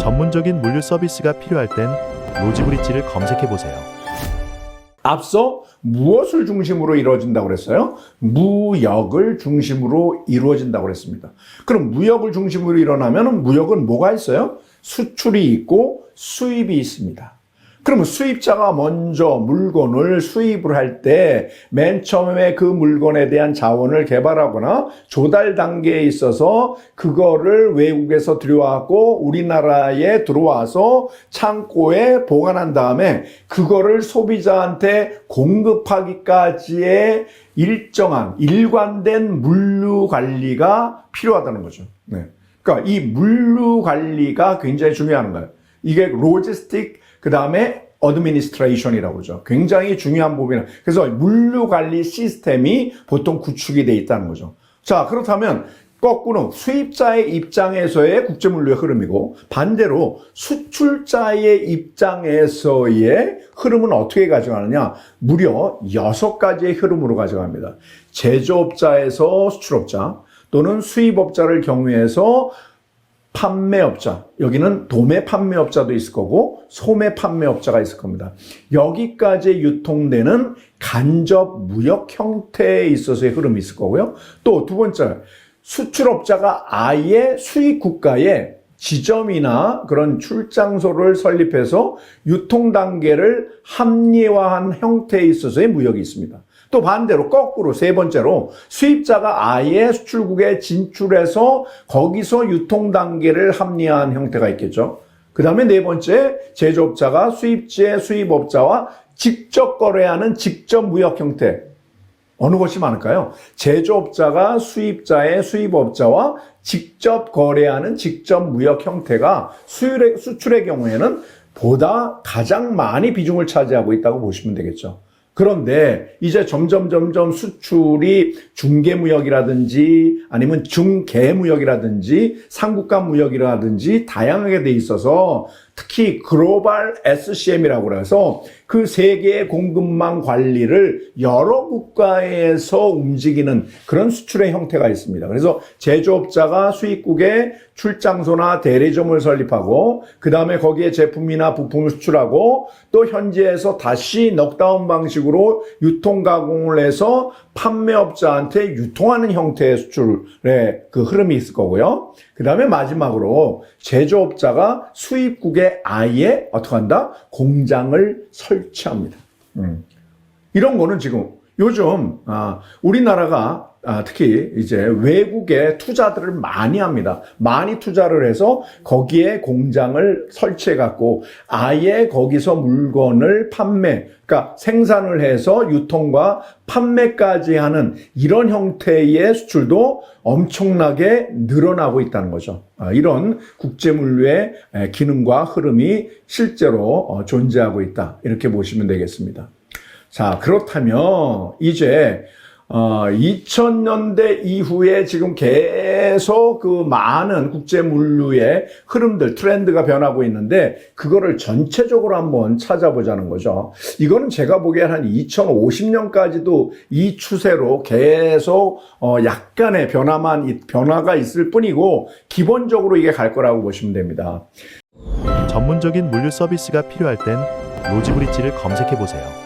전문적인 물류 서비스가 필요할 땐 로지브리지를 검색해 보세요. 앞서 무엇을 중심으로 이루어진다고 그랬어요? 무역을 중심으로 이루어진다고 그랬습니다. 그럼 무역을 중심으로 일어나면 무역은 뭐가 있어요? 수출이 있고 수입이 있습니다. 그러면 수입자가 먼저 물건을 수입을 할 때 맨 처음에 그 물건에 대한 자원을 개발하거나 조달 단계에 있어서 그거를 외국에서 들여왔고 우리나라에 들어와서 창고에 보관한 다음에 그거를 소비자한테 공급하기까지의 일정한 일관된 물류 관리가 필요하다는 거죠. 네. 그러니까 이 물류 관리가 굉장히 중요한 거예요. 이게 로지스틱 그 다음에 어드미니스트레이션이라고 그러죠. 굉장히 중요한 부분이에요. 그래서 물류 관리 시스템이 보통 구축이 돼 있다는 거죠. 자, 그렇다면 거꾸로 수입자의 입장에서의 국제 물류의 흐름이고 반대로 수출자의 입장에서의 흐름은 어떻게 가져가느냐? 무려 여섯 가지의 흐름으로 가져갑니다. 제조업자에서 수출업자 또는 수입업자를 경유해서 판매업자, 여기는 도매 판매업자도 있을 거고 소매 판매업자가 있을 겁니다. 여기까지 유통되는 간접 무역 형태에 있어서의 흐름이 있을 거고요. 또 두 번째, 수출업자가 아예 수입 국가에 지점이나 그런 출장소를 설립해서 유통 단계를 합리화한 형태에 있어서의 무역이 있습니다. 또 반대로 거꾸로 세 번째로 수입자가 아예 수출국에 진출해서 거기서 유통 단계를 합리화한 형태가 있겠죠. 그 다음에 네 번째 제조업자가 수입지의 수입업자와 직접 거래하는 직접 무역 형태. 어느 것이 많을까요? 제조업자가 수입자의 수입업자와 직접 거래하는 직접 무역 형태가 수출의, 수출의 경우에는 보다 가장 많이 비중을 차지하고 있다고 보시면 되겠죠. 그런데 이제 점점 점점 수출이 중개 무역이라든지 아니면 중개 무역이라든지 상국간 무역이라든지 다양하게 돼 있어서 특히 글로벌 SCM이라고 그래서 그 세계의 공급망 관리를 여러 국가에서 움직이는 그런 수출의 형태가 있습니다. 그래서 제조업자가 수입국에 출장소나 대리점을 설립하고 그 다음에 거기에 제품이나 부품을 수출하고 또 현지에서 다시 넉다운 방식으로 유통 가공을 해서 판매업자한테 유통하는 형태의 수출의 그 흐름이 있을 거고요. 그 다음에 마지막으로 제조업자가 수입국에 아예 어떻게 한다? 공장을 설치합니다. 음. 이런 거는 지금 요즘 아, 우리나라가 아, 특히 이제 외국에 투자들을 많이 합니다. 많이 투자를 해서 거기에 공장을 설치해 갖고 아예 거기서 물건을 판매, 그러니까 생산을 해서 유통과 판매까지 하는 이런 형태의 수출도 엄청나게 늘어나고 있다는 거죠. 아, 이런 국제물류의 에, 기능과 흐름이 실제로 어, 존재하고 있다. 이렇게 보시면 되겠습니다. 자, 그렇다면 이제 어, 2000년대 이후에 지금 계속 그 많은 국제 물류의 흐름들, 트렌드가 변하고 있는데, 그거를 전체적으로 한번 찾아보자는 거죠. 이거는 제가 보기엔 한 2050년까지도 이 추세로 계속, 어, 약간의 변화만, 변화가 있을 뿐이고, 기본적으로 이게 갈 거라고 보시면 됩니다. 전문적인 물류 서비스가 필요할 땐 로지브리지를 검색해 보세요.